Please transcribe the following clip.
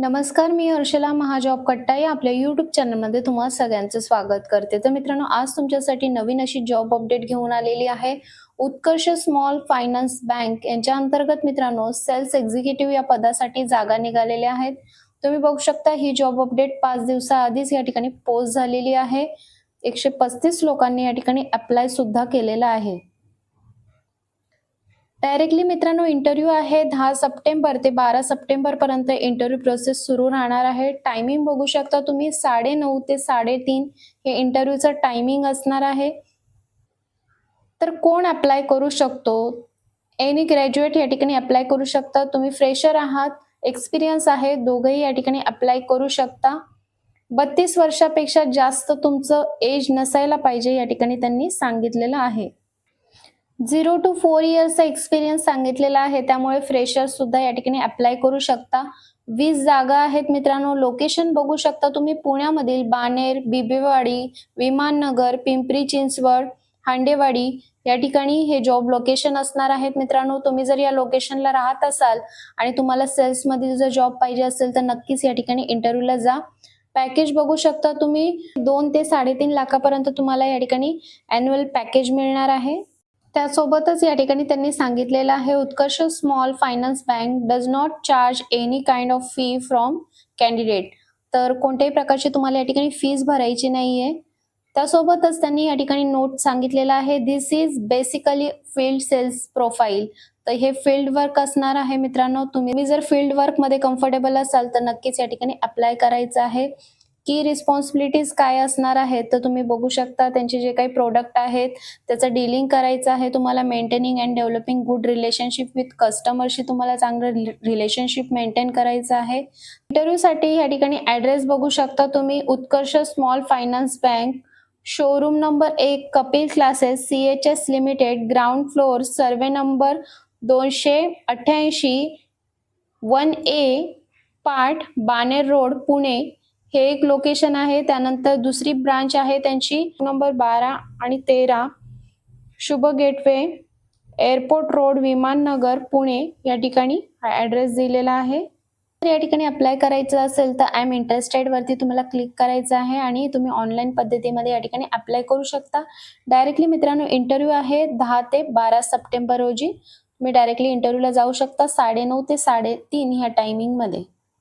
नमस्कार मी हर्षला महाजॉब कट्टाई. आपल्या यूट्यूब चॅनलमध्ये तुम्हाला सगळ्यांचं स्वागत करते. तर मित्रांनो आज तुमच्यासाठी नवीन अशी जॉब अपडेट घेऊन आलेली आहे. उत्कर्ष स्मॉल फायनान्स बँक यांच्या अंतर्गत मित्रांनो सेल्स एक्झिक्युटिव्ह या पदासाठी जागा निघालेल्या आहेत. तुम्ही बघू शकता ही जॉब अपडेट पाच दिवसाआधीच या ठिकाणी पोस्ट झालेली आहे. एकशे पस्तीस लोकांनी या ठिकाणी अप्लाय सुद्धा केलेला आहे. डायरेक्टली मित्रांनो इंटरव्ह्यू आहे दहा सप्टेंबर ते बारा सप्टेंबर पर्यंत इंटरव्ह्यू प्रोसेस सुरू राहणार आहे. टायमिंग बघू शकता तुम्ही साडे नऊ ते साडेतीन हे इंटरव्ह्यूचं टायमिंग असणार आहे. तर कोण अप्लाय करू शकतो? एनी ग्रॅज्युएट या ठिकाणी अप्लाय करू शकता. तुम्ही फ्रेशर आहात एक्सपिरियन्स आहे दोघंही या ठिकाणी अप्लाय करू शकता. बत्तीस वर्षापेक्षा जास्त तुमचं एज नसायला पाहिजे या ठिकाणी त्यांनी सांगितलेलं आहे. झिरो टू फोर इयर्सचा एक्सपिरियन्स सांगितलेला आहे. त्यामुळे फ्रेशर सुद्धा या ठिकाणी अप्लाय करू शकता. वीस जागा आहेत मित्रांनो. लोकेशन बघू शकता तुम्ही. पुण्यामधील बाणेर बिबेवाडी विमाननगर पिंपरी चिंचवड हांडेवाडी या ठिकाणी हे जॉब लोकेशन असणार आहेत मित्रांनो. तुम्ही जर या लोकेशनला राहत असाल आणि तुम्हाला सेल्समधील जर जॉब पाहिजे असेल तर नक्कीच या ठिकाणी इंटरव्ह्यूला जा. पॅकेज बघू शकता तुम्ही. दोन ते साडेतीन लाखापर्यंत तुम्हाला या ठिकाणी अॅन्युअल पॅकेज मिळणार आहे. त्यासोबतच या ठिकाणी त्यांनी सांगितलेलं आहे Utkarsh small finance bank does not charge any kind of fee from candidate तर कोणत्याही प्रकारची तुम्हाला या ठिकाणी फीज भरायची नाहीये. त्यासोबतच त्यांनी या ठिकाणी नोट सांगितलेला आहे this is basically field sales profile तर हे फील्ड वर्क असणार आहे मित्रांनो. तुम्ही जर फील्ड वर्कमध्ये कम्फर्टेबल असाल तर नक्कीच या ठिकाणी अप्लाय करायचं आहे. की रिस्पॉन्सिबिलिटीज काय असणार आहेत तर तुम्ही बघू शकता त्यांचे जे काही प्रोडक्ट आहेत त्याचं डीलिंग करायचं आहे तुम्हाला maintaining and developing good relationship with कस्टमरशी तुम्हाला चांगलं रिलेशनशिप मेंटेन करायचं आहे. इंटरव्ह्यूसाठी या ठिकाणी ॲड्रेस बघू शकता तुम्ही Utkarsh small finance bank showroom number एक Kapil classes C H S limited ground floor survey number दोनशे अठ्ठ्याऐंशी वन ए पाठ बानेर रोड पुणे हे एक लोकेशन आहे. त्यानंतर दुसरी ब्रांच आहे त्यांची. नंबर बारा आणि तेरा. Shubh gateway airport road Vimannagar Pune या ठिकाणी ॲड्रेस दिलेला आहे. तर या ठिकाणी अप्लाय करायचं असेल तर आय एम इंटरेस्टेड वरती तुम्हाला क्लिक करायचं आहे आणि तुम्ही ऑनलाईन पद्धतीमध्ये या ठिकाणी अप्लाय करू शकता. डायरेक्टली मित्रांनो इंटरव्ह्यू आहे दहा ते बारा सप्टेंबर रोजी. तुम्ही डायरेक्टली इंटरव्ह्यूला जाऊ शकता साडेनऊ ते साडेतीन ह्या टायमिंगमध्ये